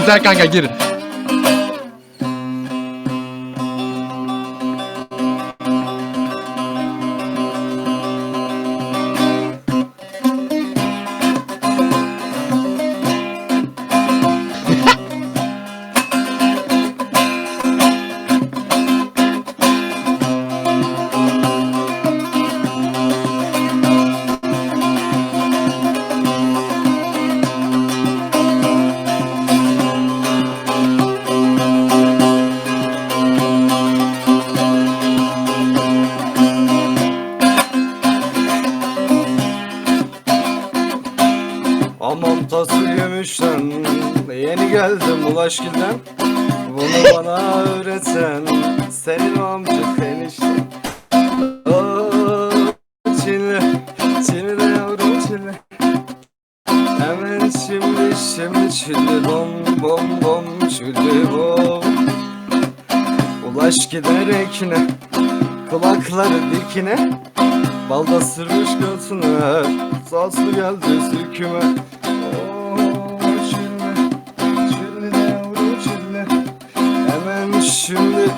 Güzel kanka gir. Aman tası gümüşten Yeni geldim Ulaşgil'den Bunu bana öğreten Senin amcık enişten Oo, Çinli Çinli yavrum Çinli. Hemen şimdi şimdi çilli bom bom bom çilli bom Ulaş gider ekine Kulakları dikine. Balda sırmış göğsüne Saslı geldi süküme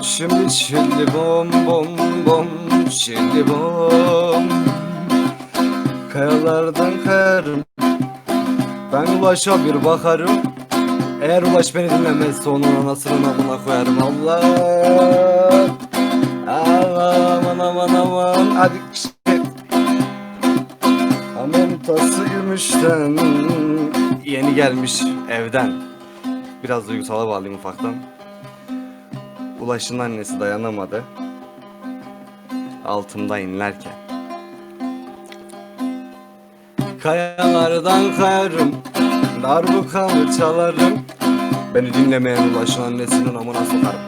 şimdi şimdi bom bom bom çilli bom. Kayalardan kayarım. Ben ulaşa bir bakarım. Eğer ulaş beni dinlemezse onun anasının amına koyarım. Allah! Aman aman aman. Hadi şşt. Aman tası gümüşten Yeni gelmiş evden. Biraz duygusala bağlayayım ufaktan Ulaş'ın annesi dayanamadı. Altımda inlerken. Kayalardan kayarım Darbukamı çalarım. Beni dinlemeyen Ulaş'ın annesinin amına sokarım.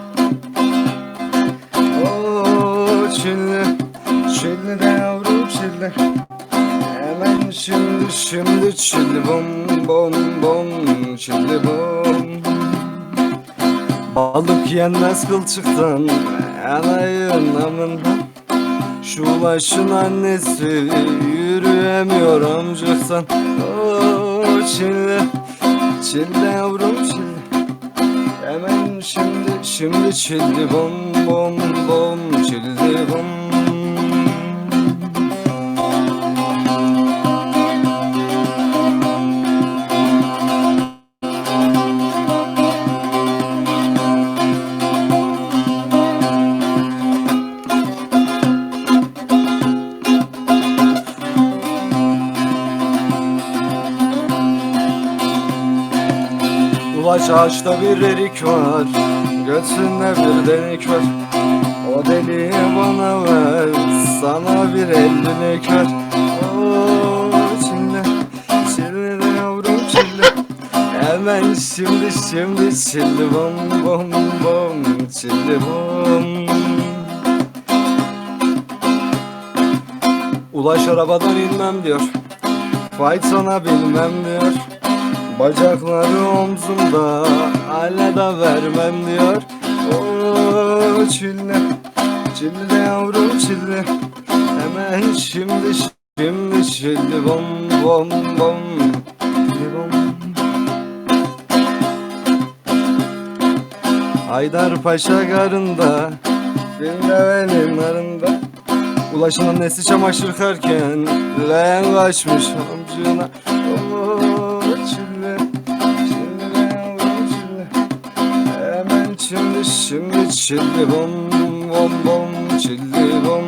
Oo çilli Çilli de yavrum çilli Hemen şimdi şimdi çilli bom bom bom. Çilli bom Balık yenmez kılçıktan Yanayın amından Şu ulaşın annesi Yürüyemiyor amcıktan Oo çilli Çilli yavrum çilli Hemen şimdi şimdi çilli bom bom bom çilli bom Ağaçta bir erik var Göğsünde bir delik var. O deliği bana ver Sana bir ellilik ver. Oo çille Çille de yavrum çille Hemen şimdi şimdi çilli bom bom bom Çilli bom. Ulaş arabadan inmem diyor. Faytona bilmem diyor Bacakları omzumda Hala da vermem diyor. Oo çille Çille yavrum çille. Hemen şimdi şimdi çille bom bom bom. Haydar Paşa garında benim narında. Ulaşın annesi çamaşır yıkarken Leğen kaçmış amcına şimdi çilli bom bom bom çilli bom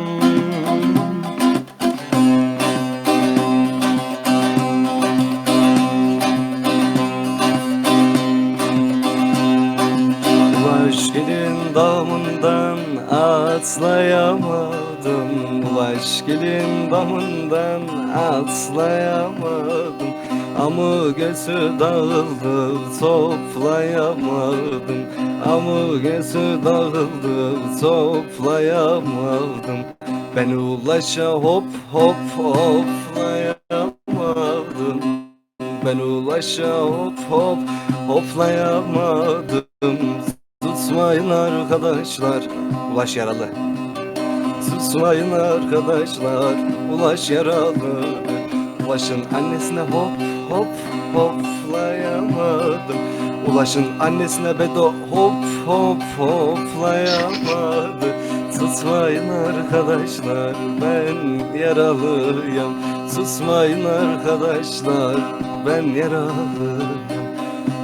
Ulaş gelin damından atlayamadım. Ulaş gelin damından atlayamadım Amı gözü dağıldı toplayamadım. Amı gözü dağıldı toplayamadım. Ben ulaşa hop hop hoplayamadım. Ben ulaşa hop hop hoplayamadım. Tutmayın arkadaşlar Ulaş yaralı. Susmayın arkadaşlar Ulaş yaralı Ulaşın annesine hop hop hoplayamadım. Ulaş'ın annesine Bedo hop hop hoplayamadı Susmayın arkadaşlar ben yaralıyım. Susmayın arkadaşlar ben yaralıyım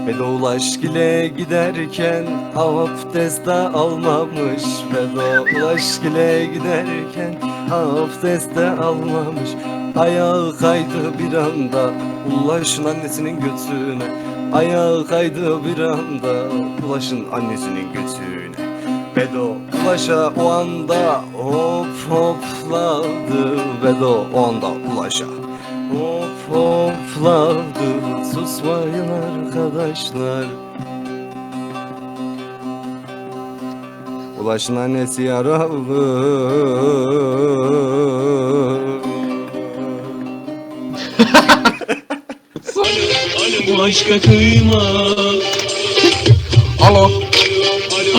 Bedo Ulaş gile giderken abdest de almamış. Bedo Ulaş gile giderken abdest de almamış. Ayağı kaydı bir anda Ulaş'ın annesinin götüne. Ayağı kaydı bir anda Ulaş'ın annesinin götüne. Bedo Ulaş'a o anda hop hopladı. Bedo o anda Ulaş'a Hop hopladı Susmayın arkadaşlar Ulaş'ın annesi yaralı Aşka kıyma Alo.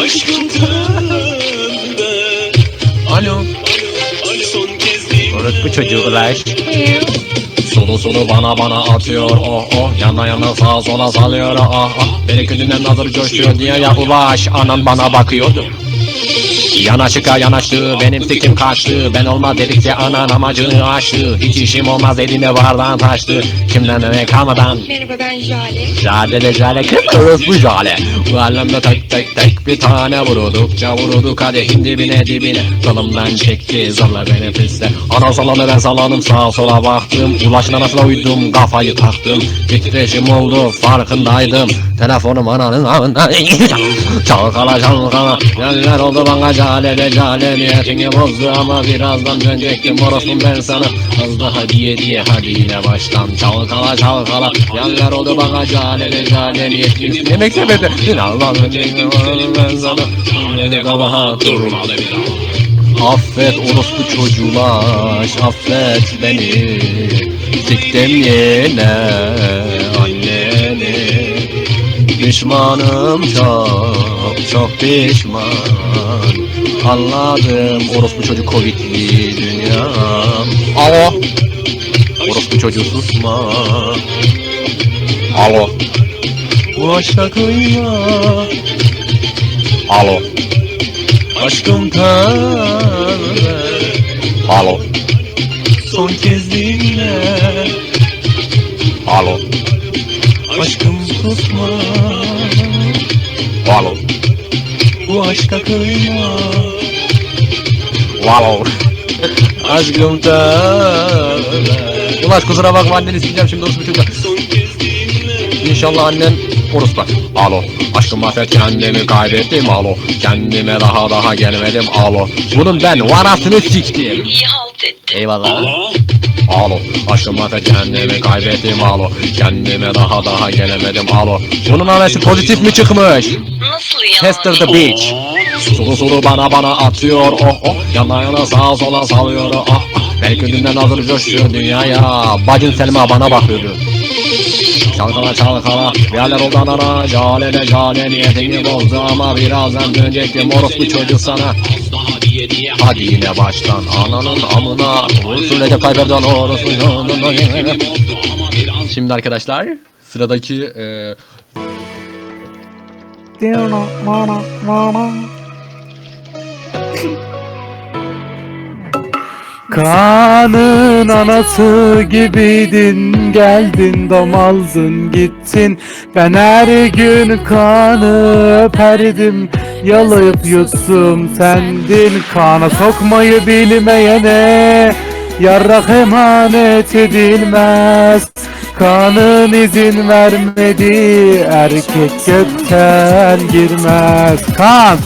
Aşkım tövbe Alo. Son kez değil Orospu çocuğu ulaş. Solu solu bana bana atıyor. Oh oh. Yana yana sağa sola salıyor. Ah ah. Beni külünden nazır coşuyor diye ya ulaş Anan bana bakıyordu Yanaşıka yanaştı benim sikim kaçtı. Ben olmaz dedikçe anan amacını aştı. Hiç işim olmaz elime vardan taştı. Kimden ne kalmadan Merhaba ben Jale. Jale de jale kırmızı bu jale? Bu alemde tek tek tek bir tane vurdukça vurduk kadehin dibine dibine. Dalımdan çekti zorla beni piste. Ana salanı ben salanım sağa sola baktım. Ulaşın anasına uydum kafayı taktım. Titreşim oldu farkındaydım. Telefonum ananın ağında Çalkala çalkala Neler oldu bana de jale Niyetini bozdu ama birazdan dönecektim. Orospum ben sana Az daha diye diye hadi yine baştan Çalkala çalkala. Neler oldu bana jale de jale Niyetini Demek sebedi Birazdan dönecektim ben sana. Yine de kabahat durmadı bir daha Affet orospu çocuğulaş Affet beni. Siktim yine Anneni Pişmanım çok Çok pişman Anladım. Orospu çocuk covidli dünyam Alo. Orospu çocuğu susma. Alo. Bu aşka Alo. Aşkım tanrı Alo. Son kez dinle. Alo. Aşkım susma. Alo. Bu aşka kıyma Alo Aşkım tanrı Ulaş kusura bakma anneni sileceğim şimdi orospu çocuğa İnşallah annen orospu. Alo. Aşkım affet kendimi kaybettim alo. Kendime daha daha gelmedim alo. Bunun ben varasını siktim. İyi halt etti. Eyvallah. Alo Alo. Affet kendimi kaybettim alo. Kendime daha daha gelemedim alo. Bunun anası pozitif mi çıkmış? Nasıl ya? Tester the bitch. Sulu sulu bana bana atıyor oh oh. Yana yana sağa sola salıyor oh oh. Belki dünden hazır coşuyor dünyaya. Bacın Selma bana bakıyordu. Çalkala çalkala Yerler oldu anana Jale de jale niyetini bozdu ama birazdan dönecektim orospu çocuk sana Diye Hadi yine baştan ananın amına. Vursun Recep Tayyip Erdoğan biraz Şimdi arkadaşlar sıradaki e, Kanın anası gibiydin Geldin domaldın gittin. Ben her gün kanı öperdim Yalayıp yuttum sendin Kana sokmayı bilmeyene. Yarrak emanet edilmez Kanın izin vermedi. Erkek gökten girmez. Kan!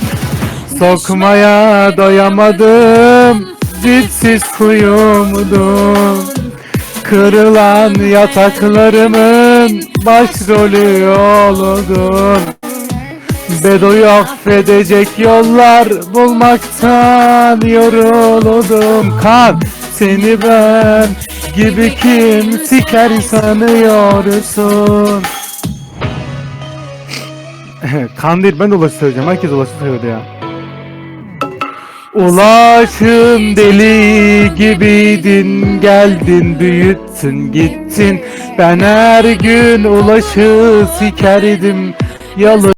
Sokmaya doyamadım Dipsiz kuyumdum. Kırılan yataklarımın başrolü oldun Bedo'yu affedecek yollar bulmaktan yoruldum. Kan seni ben gibi kim siker sanıyorsun Kan değil ben de ulaşı söyleyeceğim. Herkes ulaşı söyledi ya. Ulaşım deli gibiydin geldin büyüttün gittin. Ben her gün ulaşı sikerdim yalı